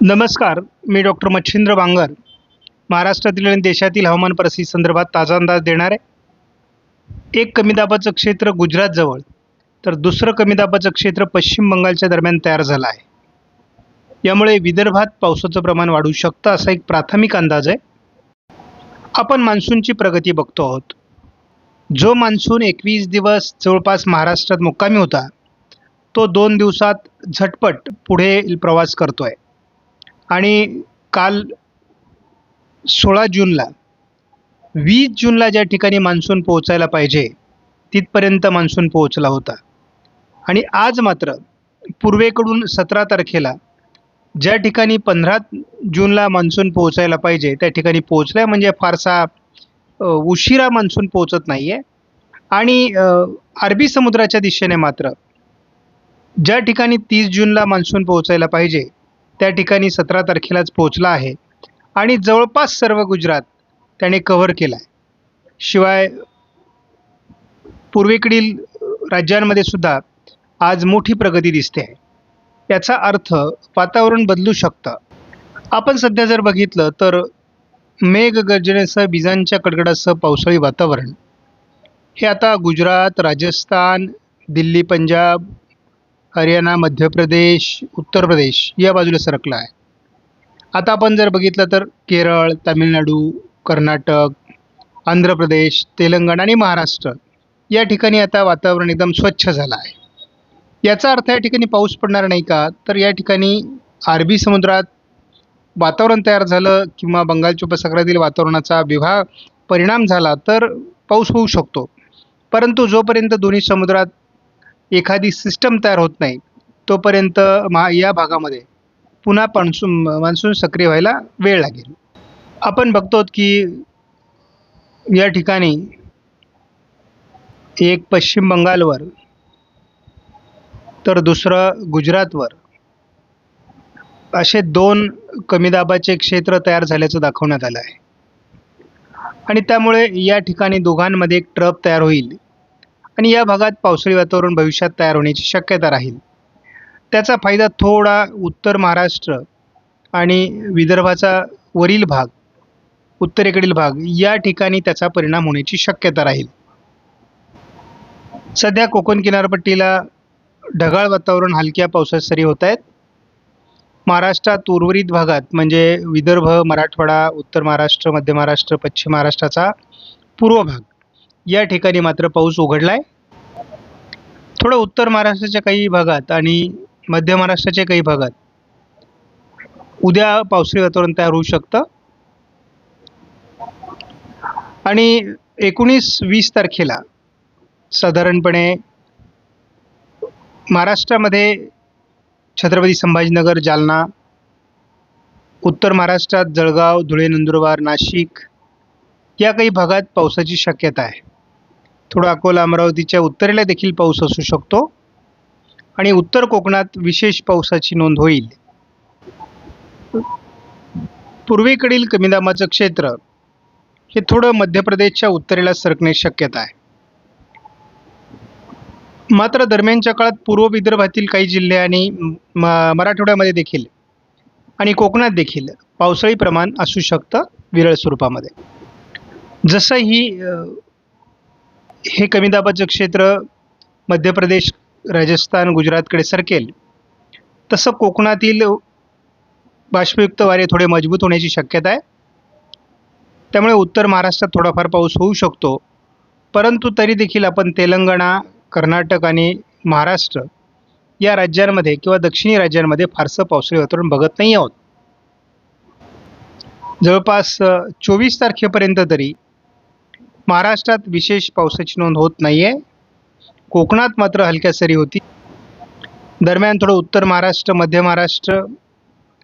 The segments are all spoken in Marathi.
नमस्कार मी डॉक्टर मच्छिंद्र बांगर महाराष्ट्रातील आणि देशातील हवामान परिस्थिती संदर्भात ताजा अंदाज देणार. आहे एक कमी दाबाचं क्षेत्र गुजरातजवळ तर दुसरं कमी दाबाचं क्षेत्र पश्चिम बंगालच्या दरम्यान तयार झालं आहे. यामुळे विदर्भात पावसाचं प्रमाण वाढू शकतं असा एक प्राथमिक अंदाज आहे. आपण मान्सूनची प्रगती बघतो आहोत. जो मान्सून एकवीस दिवस जवळपास महाराष्ट्रात मुक्कामी होता तो दोन दिवसात झटपट पुढे प्रवास करतो आहे आणि काल सोळा जूनला वीस जूनला ज्या ठिकाणी मान्सून पोहोचायला पाहिजे तिथपर्यंत मान्सून पोहोचला होता. आणि आज मात्र पूर्वेकडून सतरा तारखेला ज्या ठिकाणी पंधरा जूनला मान्सून पोहोचायला पाहिजे त्या ठिकाणी पोहोचला आहे म्हणजे फारसा उशिरा मान्सून पोहोचत नाही आहे आणि अरबी समुद्राच्या दिशेने मात्र ज्या ठिकाणी तीस जूनला मान्सून पोहोचायला पाहिजे त्या ठिकाणी सतरा तारखेलाच पोहोचला आहे. आणि जवळपास सर्व गुजरात त्याने कव्हर केला आहे शिवाय पूर्वेकडील राज्यांमध्ये सुद्धा आज मोठी प्रगती दिसते आहे. याचा अर्थ वातावरण बदलू शकतं. आपण सध्या जर बघितलं तर मेघगर्जनेसह विजांच्या कडकडासह पावसाळी वातावरण. हे आता गुजरात राजस्थान दिल्ली पंजाब हरियाणा मध्य प्रदेश उत्तर प्रदेश या बाजूला सरकलं आहे. आता आपण जर बघितलं तर केरळ तामिळनाडू कर्नाटक आंध्र प्रदेश तेलंगणा आणि महाराष्ट्र या ठिकाणी आता वातावरण एकदम स्वच्छ झालं आहे. याचा अर्थ या ठिकाणी पाऊस पडणार नाही का? तर या ठिकाणी अरबी समुद्रात वातावरण तयार झालं किंवा बंगालच्या उपसागरातील वातावरणाचा विभाग परिणाम झाला तर पाऊस होऊ शकतो. परंतु जोपर्यंत दोन्ही समुद्रात एखादी सिस्टम तयार होत नाही तोपर्यंत मा या भागामध्ये पुन्हा मान्सून मान्सून सक्रिय व्हायला वेळ लागेल. आपण बघतो की या ठिकाणी एक पश्चिम बंगालवर तर दुसरं गुजरातवर असे दोन कमी दाबाचे क्षेत्र तयार झाल्याचं दाखवण्यात आलं आहे. आणि त्यामुळे या ठिकाणी दोघांमध्ये एक ट्रप तयार होईल. आणि या भागात पावसाळी वातावरण भविष्यात तयार होण्याची शक्यता राहील. त्याचा फायदा थोडा उत्तर महाराष्ट्र आणि विदर्भाचा वरील भाग उत्तरेकडील भाग या ठिकाणी त्याचा परिणाम होण्याची शक्यता राहील. सध्या कोकण किनारपट्टीला ढगाळ वातावरण हलक्या पावसात सरी होत आहेत. महाराष्ट्रात उर्वरित भागात म्हणजे विदर्भ मराठवाडा उत्तर महाराष्ट्र मध्य महाराष्ट्र पश्चिम महाराष्ट्राचा पूर्व भाग या ठिकाणी मात्र पाऊस उघडला आहे थोडं उत्तर महाराष्ट्राच्या काही भागात आणि मध्य महाराष्ट्राच्या काही भागात उद्या पावसाळी वातावरण तयार होऊ शकतं. आणि एकोणीस वीस तारखेला साधारणपणे महाराष्ट्रामध्ये छत्रपती संभाजीनगर जालना उत्तर महाराष्ट्रात जळगाव धुळे नंदुरबार नाशिक या काही भागात पावसाची शक्यता आहे. थोडं अकोला अमरावतीच्या उत्तरेला देखील पाऊस असू शकतो. आणि उत्तर कोकणात विशेष पावसाची नोंद होईल. पूर्वेकडील कमी दाबाचं क्षेत्र हे थोडं मध्य प्रदेशच्या उत्तरेला सरकण्याची शक्यता आहे. मात्र दरम्यानच्या काळात पूर्व विदर्भातील काही जिल्हे आणि म मराठवाड्यामध्ये देखील आणि कोकणात देखील पावसाळी प्रमाण असू शकतं विरळ स्वरूपामध्ये. जसं ही हे कमी दाबाचं क्षेत्र मध्य प्रदेश राजस्थान गुजरातकडे सरकेल. तसं कोकणातील बाष्पयुक्त वारे थोडे मजबूत होण्याची शक्यता आहे. त्यामुळे उत्तर महाराष्ट्रात थोडाफार पाऊस होऊ शकतो. परंतु तरी देखील आपण तेलंगणा कर्नाटक आणि महाराष्ट्र या राज्यांमध्ये किंवा दक्षिणी राज्यांमध्ये फारसं पावसाळी वातावरण बघत नाही आहोत. जवळपास चोवीस तारखेपर्यंत तरी महाराष्ट्रात विशेष पावसाची नोंद होत नाही आहे कोकणात मात्र हलक्या सरी होती. दरम्यान थोडं उत्तर महाराष्ट्र मध्य महाराष्ट्र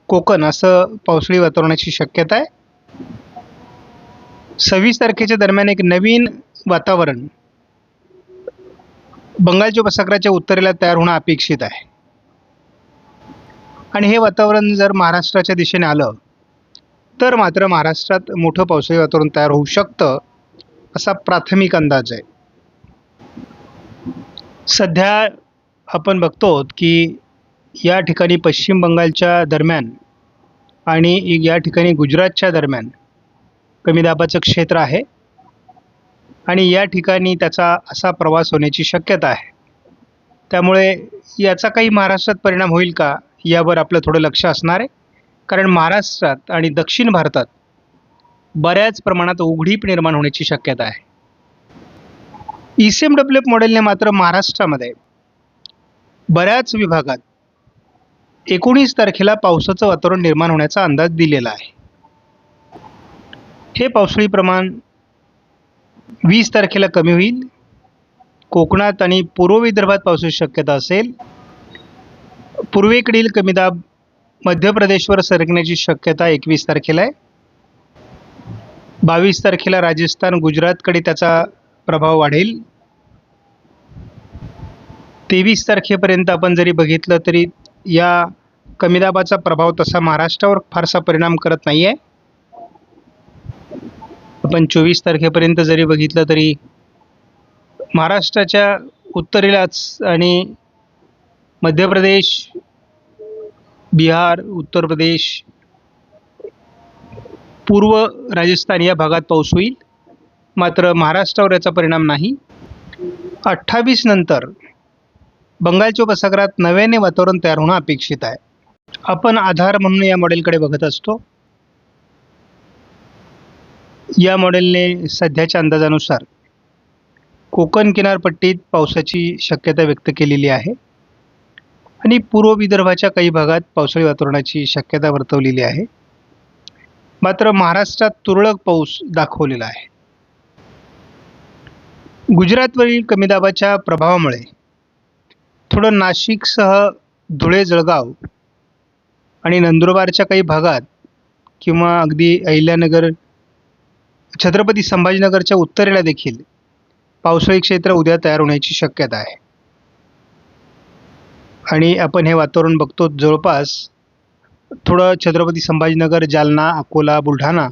कोकण असं पावसाळी वातावरणाची शक्यता आहे. सव्वीस तारखेच्या दरम्यान एक नवीन वातावरण. बंगालच्या उपसागराच्या उत्तरेला तयार होणं अपेक्षित आहे. आणि हे वातावरण जर महाराष्ट्राच्या दिशेने आलं तर मात्र महाराष्ट्रात मोठं पावसाळी वातावरण तयार होऊ शकतं. असा प्राथमिक अंदाज आहे. सध्या आपण बघतो की या ठिकाणी पश्चिम बंगालच्या दरम्यान आणि या ठिकाणी गुजरातच्या दरम्यान कमी दाबाचं क्षेत्र आहे आणि या ठिकाणी त्याचा असा प्रवास होण्याची शक्यता आहे. त्यामुळे याचा काही महाराष्ट्रात परिणाम होईल का यावर आपलं थोडं लक्ष असणार आहे. कारण महाराष्ट्रात आणि दक्षिण भारतात बऱ्याच प्रमाणात उघडीप निर्माण होण्याची शक्यता आहे. E C M W F मॉडेलने मात्र महाराष्ट्रामध्ये बऱ्याच विभागात एकोणीस तारखेला पावसाचं वातावरण निर्माण होण्याचा अंदाज दिलेला आहे. हे पावसाळी प्रमाण वीस तारखेला कमी होईल. कोकणात आणि पूर्व विदर्भात पावसाची शक्यता असेल. पूर्वेकडील कमी दाब मध्य प्रदेशवर सरकण्याची शक्यता एकवीस तारखेला आहे. बावीस तारखेला राजस्थान गुजरातकडे त्याचा प्रभाव वाढेल. तेवीस तारखेपर्यंत आपण जरी बघितलं तरी या कमी दाबाचा प्रभाव तसा महाराष्ट्रावर फारसा परिणाम करत नाही आहे आपण चोवीस तारखेपर्यंत जरी बघितलं तरी महाराष्ट्राच्या उत्तरेलाच आणि मध्य प्रदेश बिहार उत्तर प्रदेश पूर्व राजस्थान या भागात पाऊस होईल. मात्र महाराष्ट्रावर याचा परिणाम नाही. अठ्ठावीस नंतर बंगालच्या उपसागरात नव्याने वातावरण तयार होणं अपेक्षित आहे. आपण आधार म्हणून या मॉडेलकडे बघत असतो. या मॉडेलने सध्याच्या अंदाजानुसार कोकण किनारपट्टीत पावसाची शक्यता व्यक्त केलेली आहे. आणि पूर्व विदर्भाच्या काही भागात पावसाळी वातावरणाची शक्यता वर्तवलेली आहे. मात्र महाराष्ट्रात तुरळक पाऊस दाखवलेला आहे. गुजरातवरील कमी दाबाच्या प्रभावामुळे थोडं नाशिकसह धुळे जळगाव आणि नंदुरबारच्या काही भागात किंवा अगदी अहिल्यानगर छत्रपती संभाजीनगरच्या उत्तरेला देखील पावसाळी क्षेत्र उद्या तयार होण्याची शक्यता आहे. आणि आपण हे वातावरण बघतो जवळपास थोडं छत्रपती संभाजीनगर जालना अकोला बुलढाणा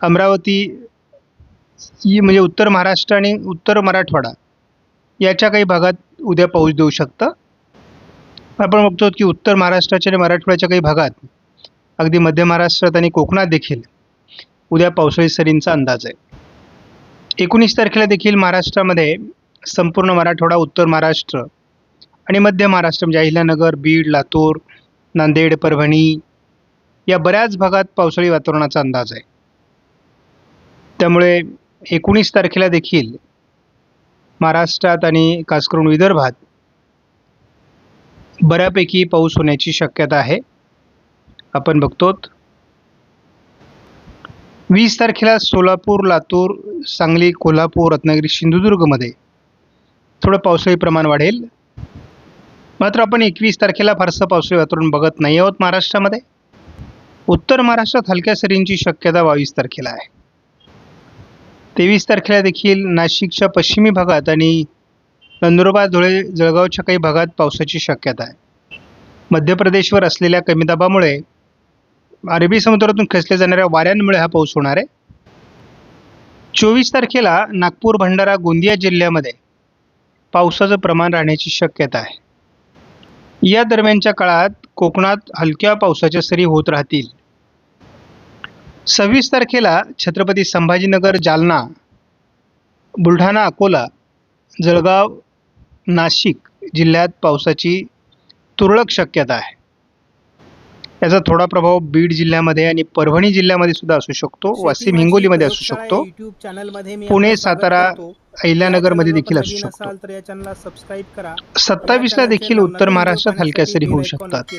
अमरावती ही म्हणजे उत्तर महाराष्ट्र आणि उत्तर मराठवाडा याच्या काही भागात उद्या पाऊस देऊ शकतं. आपण बघतो की उत्तर महाराष्ट्राच्या आणि मराठवाड्याच्या काही भागात अगदी मध्य महाराष्ट्रात आणि कोकणात देखील उद्या पावसाळी सरींचा अंदाज आहे. एकोणीस तारखेला देखील महाराष्ट्रामध्ये संपूर्ण मराठवाडा उत्तर महाराष्ट्र आणि मध्य महाराष्ट्र म्हणजे अहिल्यानगर बीड लातूर नांदेड परभणी या बऱ्याच भागात पावसाळी वातावरणाचा अंदाज आहे. त्यामुळे एकोणीस तारखेला देखील महाराष्ट्रात आणि खास करून विदर्भात बऱ्यापैकी पाऊस होण्याची शक्यता आहे. आपण बघतो वीस तारखेला सोलापूर लातूर सांगली कोल्हापूर रत्नागिरी सिंधुदुर्गमध्ये थोडं पावसाळी प्रमाण वाढेल. मात्र आपण एकवीस तारखेला फारसं पावसाळी वातावरण बघत नाही आहोत महाराष्ट्रामध्ये. उत्तर महाराष्ट्रात हलक्या सरींची शक्यता बावीस तारखेला आहे. तेवीस तारखेला देखील नाशिकच्या पश्चिमी भागात आणि नंदुरबार धुळे जळगावच्या काही भागात पावसाची शक्यता आहे. मध्य प्रदेशवर असलेल्या कमी दाबामुळे अरबी समुद्रातून खेचल्या जाणाऱ्या वाऱ्यांमुळे हा पाऊस होणार आहे. चोवीस तारखेला नागपूर भंडारा गोंदिया जिल्ह्यामध्ये पावसाचं प्रमाण राहण्याची शक्यता आहे. या दरम्यानच्या काळात कोकणात हलक्या पावसाच्या सरी होत राहतील. सव्वीस तारखेला छत्रपती संभाजीनगर जालना बुलढाणा अकोला जळगाव नाशिक जिल्ह्यात पावसाची तुरळक शक्यता आहे. याचा थोडा प्रभाव बीड जिल्ह्यामध्ये आणि परभणी जिल्ह्यामध्ये सुद्धा असू शकतो वाशिम हिंगोलीमध्ये असू शकतो युट्यूब चॅनलमध्ये मी पुणे, सातारा. अहिल्यानगरमध्ये देखील असू शकतो सत्तावीसला देखील उत्तर महाराष्ट्रात हलक्या सरी होऊ शकतात.